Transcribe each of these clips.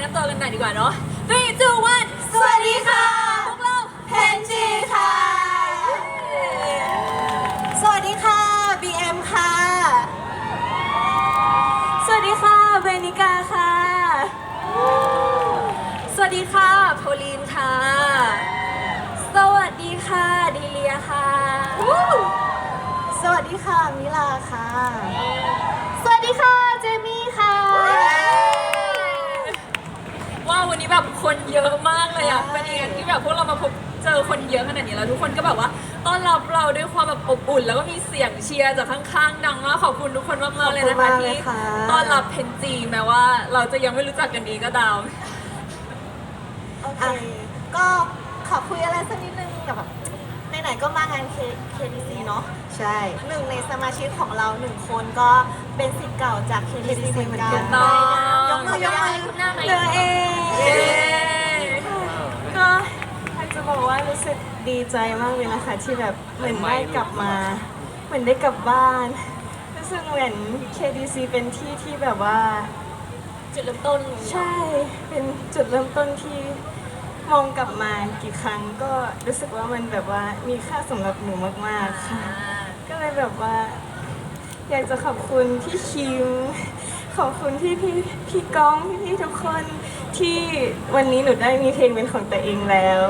นเรามาแนะนำตัวกันหน่อยดีกว่าเนาะ three two one สวัสดีค่ะ พวกเราเพนจีค่ะ สวัสดีค่ะ BM ค่ะ สวัสดีค่ะเบนิกาค่ะ สวัสดีค่ะ โพลีนค่ะ สวัสดีค่ะ ดีเลียค่ะ สวัสดีค่ะ มิลาค่ะ สวัสดีค่ะ เจมี่ค่ะ ว้าววันนี้ แบบคนเยอะมากเลยอะ เป็นอย่างที่แบบพวกเรามาพบเจอคนเยอะขนาดนี้แล้วทุกคนก็แบบว่าต้อนรับเราด้วยความแบบอบอุ่น แล้วก็มีเสียงเชียร์จากข้างๆดังมากขอบคุณทุกคนมากๆเลยนะขอบคุณคะมากเลยที่ค่ะ ต้อนรับเพนจีแม้ว่าเราจะยังไม่รู้จักกันดีก็ตาม โอเค ก็ขอคุยอะไรสักนิดนึงกับแบบไห นๆก็มางาน K- KDC เนาะใช่ หนึ่งในสมาชิกของเราหนึ่งคนก็เป็นสิทธิ์เก่าจาก KDC เหมือนกันถูกต้องยกมือยกมือคุณหน้าไหมเนอเองเย้ก็อยากจะบอกว่ารู้สึกดีใจมากเลยนะคะที่แบบเหมือนได้กลับมา เหมือนได้กลับบ้าน รู้สึกเหมือน KDC เป็นที่ที่แบบว่า จุดเริ่มต้น ใช่ เป็นจุดเริ่มต้นที่ มองกลับมากี่ครั้งก็รู้สึกว่ามันแบบว่ามีค่าสำหรับหนูมากๆค่ะ ก็เลยแบบว่า อยากจะขอบคุณพี่คิม ขอบคุณพี่พี่พี่ก้องพี่พี่ทุกคนที่วันนี้หนูได้มีเพลงเป็นของตัวเองแล้ว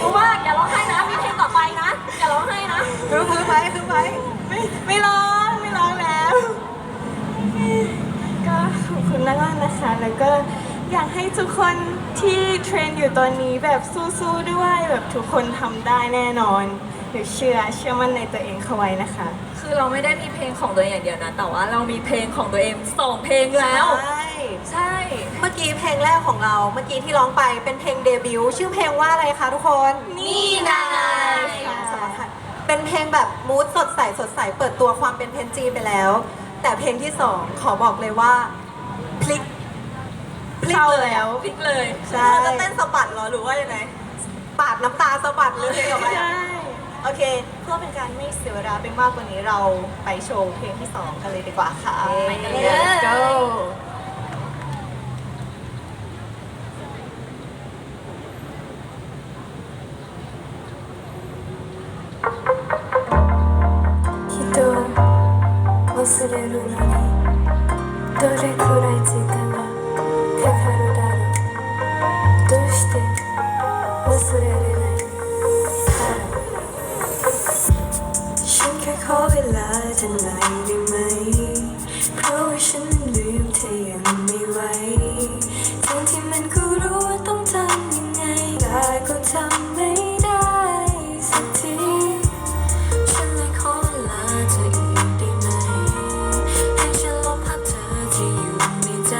เพราะว่าอย่าร้องไห้นะมีเพลงต่อไปนะอย่าร้องไห้นะคือมือไปคือไปไม่ไม่ร้องไม่ร้องแล้ว ก็ขอบคุณมากๆนะคะ แล้วก็อยากให้ทุกคน ที่เทรนอยู่ตอนนี้แบบสู้ๆด้วยแบบทุกคนทำได้แน่นอนหนูเชื่อเชื่อมั่นในตัวเองเข้าไว้นะคะ คือเราไม่ได้มีเพลงของตัวเองอย่างเดียวนะ แต่ว่าเรามีเพลงของตัวเองสองเพลงแล้ว ใช่ใช่ เมื่อกี้เพลงแรกของเราเมื่อกี้ที่ร้องไปเป็นเพลงเดบิวต์ชื่อเพลงว่าอะไรคะทุกคนนี่นายค่ะ สำคัญเป็นเพลงแบบมูดสดใสสดใสเปิดตัวความเป็นเพนจีไปแล้ว แต่เพลงที่สองขอบอกเลยว่าพลิก พลิก เข้า เลย แล้ว พลิกเลย ใช่เขาจะเต้นสะบัดเหรอหรือว่ายังไงปาดน้ำตาสะบัดเลยเหรอ ใช่ โอเค เพื่อเป็นการไม่เสียเวลาไปมากกว่านี้เราไปโชว์เพลงที่สองกันเลยดีกว่าค่ะ ไปกันเลย Let's go 人を忘れるのにどれくらい時間 ขอเวลาจะหน่ได้ไหม เพราะว่าฉันลืมเธอยังไม่ไหวทั้งที่มันก็รู้ว่าต้องทำยังไงแต่ก็ทำไม่ได้สักที ฉันเลยขอเวลาเธออีกได้ไหม ให้ฉันลบภาพเธอที่อยู่ในใจ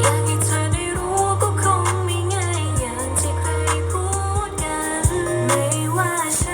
อยากให้เธอได้รู้ก็คงไม่ง่ายอย่างที่ใครพูดกัน ไม่ว่าฉัน